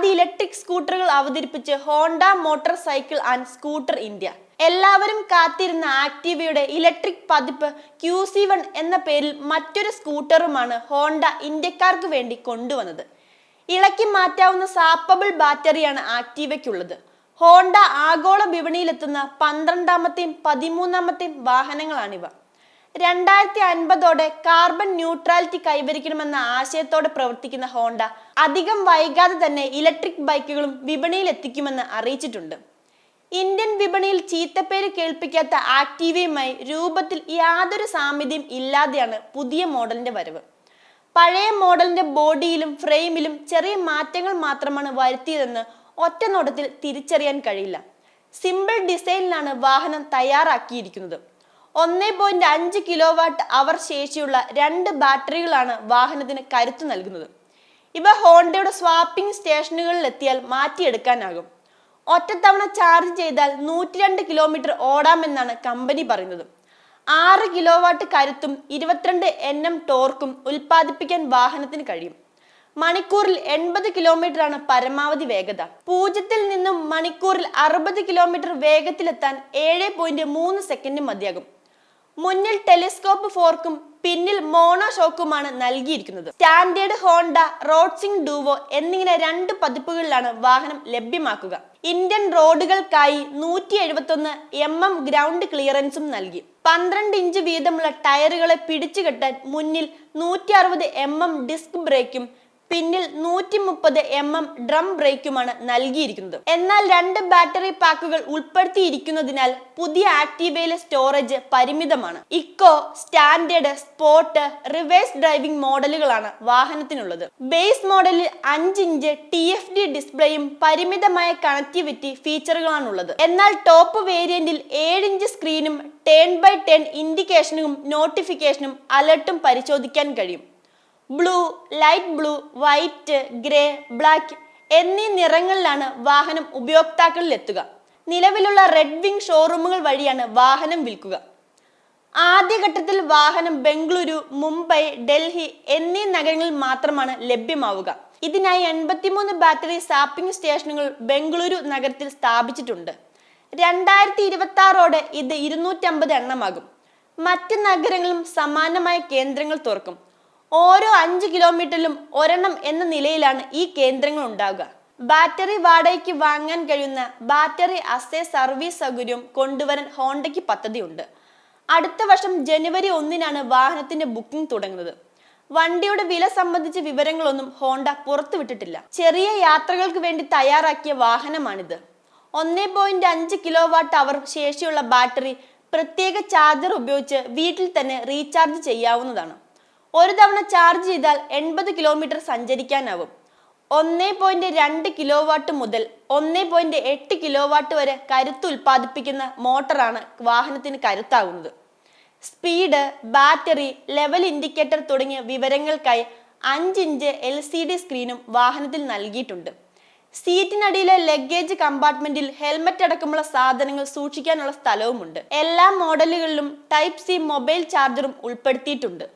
ആദ്യ ഇലക്ട്രിക് സ്കൂട്ടറുകൾ അവതരിപ്പിച്ച് Honda motor cycle and scooter India. എല്ലാവരും കാത്തിരുന്ന ആക്ടിവയുടെ ഇലക്ട്രിക് പതിപ്പ് ക്യൂ സി വൺ എന്ന പേരിൽ മറ്റൊരു സ്കൂട്ടറുമാണ് ഹോണ്ട ഇന്ത്യക്കാർക്ക് വേണ്ടി കൊണ്ടുവന്നത്. ഇളക്കി മാറ്റാവുന്ന സാപ്പബിൾ ബാറ്ററിയാണ് ആക്ടിവയ്ക്കുള്ളത്. ഹോണ്ട ആഗോള വിപണിയിലെത്തുന്ന പന്ത്രണ്ടാമത്തെയും പതിമൂന്നാമത്തെയും വാഹനങ്ങളാണിവ. രണ്ടായിരത്തി അൻപതോടെ കാർബൺ ന്യൂട്രാലിറ്റി കൈവരിക്കണമെന്ന ആശയത്തോടെ പ്രവർത്തിക്കുന്ന ഹോണ്ട അധികം വൈകാതെ തന്നെ ഇലക്ട്രിക് ബൈക്കുകളും വിപണിയിൽ എത്തിക്കുമെന്ന് അറിയിച്ചിട്ടുണ്ട്. ഇന്ത്യൻ വിപണിയിൽ ചീത്തപ്പേര് കേൾപ്പിക്കാത്ത ആക്റ്റീവയുമായി രൂപത്തിൽ യാതൊരു സാമ്യതയും ഇല്ലാതെയാണ് പുതിയ മോഡലിന്റെ വരവ്. പഴയ മോഡലിന്റെ ബോഡിയിലും ഫ്രെയിമിലും ചെറിയ മാറ്റങ്ങൾ മാത്രമാണ് വരുത്തിയതെന്ന് ഒറ്റ നോട്ടത്തിൽ തിരിച്ചറിയാൻ കഴിയില്ല. സിമ്പിൾ ഡിസൈനിലാണ് വാഹനം തയ്യാറാക്കിയിരിക്കുന്നത്. ഒന്നേ പോയിന്റ് അഞ്ച് കിലോ വാട്ട് അവർ ശേഷിയുള്ള രണ്ട് ബാറ്ററികളാണ് വാഹനത്തിന് കരുത്തു നൽകുന്നത്. ഇവ ഹോണ്ടയുടെ സ്വാപ്പിംഗ് സ്റ്റേഷനുകളിൽ എത്തിയാൽ മാറ്റിയെടുക്കാനാകും. ഒറ്റത്തവണ ചാർജ് ചെയ്താൽ നൂറ്റി രണ്ട് കിലോമീറ്റർ ഓടാമെന്നാണ് കമ്പനി പറയുന്നത്. ആറ് കിലോ വാട്ട് കരുത്തും ഇരുപത്തിരണ്ട് എൻ എം ടോർക്കും ഉൽപ്പാദിപ്പിക്കാൻ വാഹനത്തിന് കഴിയും. മണിക്കൂറിൽ എൺപത് കിലോമീറ്റർ ആണ് പരമാവധി വേഗത. പൂജ്യത്തിൽ നിന്നും മണിക്കൂറിൽ അറുപത് കിലോമീറ്റർ വേഗത്തിലെത്താൻ ഏഴ് പോയിന്റ് മൂന്ന് സെക്കൻഡ് മതിയാകും. മുന്നിൽ ടെലിസ്കോപ്പ് ഫോർക്കും പിന്നിൽ മോണോ ഷോക്കുമാണ് നൽകിയിരിക്കുന്നത്. സ്റ്റാൻഡേർഡ് ഹോണ്ട റോഡ്സിംഗ് ഡൂവോ എന്നിങ്ങനെ രണ്ട് പതിപ്പുകളിലാണ് വാഹനം ലഭ്യമാക്കുക. ഇന്ത്യൻ റോഡുകൾക്കായി നൂറ്റി എഴുപത്തി ഒന്ന് എം എം ഗ്രൗണ്ട് ക്ലിയറൻസും നൽകി. പന്ത്രണ്ട് ഇഞ്ച് വീതമുള്ള ടയറുകളെ പിടിച്ചുകെട്ടാൻ മുന്നിൽ നൂറ്റി അറുപത് എം എം ഡിസ്ക് ബ്രേക്കും പിന്നിൽ നൂറ്റി മുപ്പത് എം എം ഡ്രം ബ്രേക്കുമാണ് നൽകിയിരിക്കുന്നത്. എന്നാൽ രണ്ട് ബാറ്ററി പാക്കുകൾ ഉൾപ്പെടുത്തിയിരിക്കുന്നതിനാൽ പുതിയ ആക്റ്റീവയിലെ സ്റ്റോറേജ് പരിമിതമാണ്. Eco standard sport reverse driving മോഡലുകളാണ് വാഹനത്തിനുള്ളത്. ബേസ് മോഡലിൽ അഞ്ച് ഇഞ്ച് ടി എഫ് ഡി ഡിസ്പ്ലേയും പരിമിതമായ കണക്ടിവിറ്റി ഫീച്ചറുകളാണുള്ളത്. എന്നാൽ ടോപ്പ് വേരിയന്റിൽ ഏഴ് ഇഞ്ച് സ്ക്രീനും ടേൺ ബൈ ടേൺ ഇൻഡിക്കേഷനും നോട്ടിഫിക്കേഷനും അലർട്ടും പരിശോധിക്കാൻ കഴിയും. Blue light blue white grey black എന്നീ നിറങ്ങളിലാണ് വാഹനം ഉപയോക്താക്കളിൽ എത്തുക നിലവിലുള്ള റെഡ് വിങ് ഷോറൂമുകൾ വഴിയാണ് വാഹനം വിൽക്കുക. ആദ്യഘട്ടത്തിൽ വാഹനം ബംഗളൂരു മുംബൈ ഡൽഹി എന്നീ നഗരങ്ങളിൽ മാത്രമാണ് ലഭ്യമാവുക. ഇതിനായി എൺപത്തിമൂന്ന് ബാറ്ററി സാപ്പിംഗ് സ്റ്റേഷനുകൾ ബംഗളൂരു നഗരത്തിൽ സ്ഥാപിച്ചിട്ടുണ്ട്. രണ്ടായിരത്തി ഇരുപത്തി ആറോടെ ഇത് ഇരുന്നൂറ്റമ്പത് എണ്ണമാകും. മറ്റ് നഗരങ്ങളും സമാനമായ കേന്ദ്രങ്ങൾ തുറക്കും. ഓരോ അഞ്ച് കിലോമീറ്ററിലും ഒരെണ്ണം എന്ന നിലയിലാണ് ഈ കേന്ദ്രങ്ങൾ ഉണ്ടാവുക. ബാറ്ററി വാടകയ്ക്ക് വാങ്ങാൻ കഴിയുന്ന ബാറ്ററി അസേ സർവീസ് സൗകര്യം കൊണ്ടുവരാൻ ഹോണ്ടയ്ക്ക് പദ്ധതിയുണ്ട്. അടുത്ത വർഷം ജനുവരി ഒന്നിനാണ് വാഹനത്തിന്റെ ബുക്കിംഗ് തുടങ്ങുന്നത്. വണ്ടിയുടെ വില സംബന്ധിച്ച വിവരങ്ങളൊന്നും ഹോണ്ട പുറത്തുവിട്ടിട്ടില്ല ചെറിയ യാത്രകൾക്ക് വേണ്ടി തയ്യാറാക്കിയ വാഹനമാണിത്. ഒന്നേ പോയിന്റ് അഞ്ച് കിലോ വാട്ട് അവർ ശേഷിയുള്ള ബാറ്ററി പ്രത്യേക ചാർജർ ഉപയോഗിച്ച് വീട്ടിൽ തന്നെ റീചാർജ് ചെയ്യാവുന്നതാണ്. ഒരു തവണ ചാർജ് ചെയ്താൽ എൺപത് കിലോമീറ്റർ സഞ്ചരിക്കാനാവും. ഒന്നേ പോയിന്റ് രണ്ട് കിലോ വാട്ട് മുതൽ ഒന്നേ പോയിന്റ് എട്ട് കിലോ വാട്ട് വരെ കരുത്ത് ഉൽപ്പാദിപ്പിക്കുന്ന മോട്ടറാണ് വാഹനത്തിന് കരുത്താകുന്നത് സ്പീഡ് ബാറ്ററി ലെവൽ ഇൻഡിക്കേറ്റർ തുടങ്ങിയ വിവരങ്ങൾക്കായി അഞ്ച് ഇഞ്ച് എൽ സി ഡി സ്ക്രീനും വാഹനത്തിൽ നൽകിയിട്ടുണ്ട്. സീറ്റിനടിയിലെ ലഗേജ് കമ്പാർട്ട്മെന്റിൽ ഹെൽമറ്റ് അടക്കമുള്ള സാധനങ്ങൾ സൂക്ഷിക്കാനുള്ള സ്ഥലവുമുണ്ട്. എല്ലാ മോഡലുകളിലും ടൈപ്പ് സി മൊബൈൽ ചാർജറും ഉൾപ്പെടുത്തിയിട്ടുണ്ട്.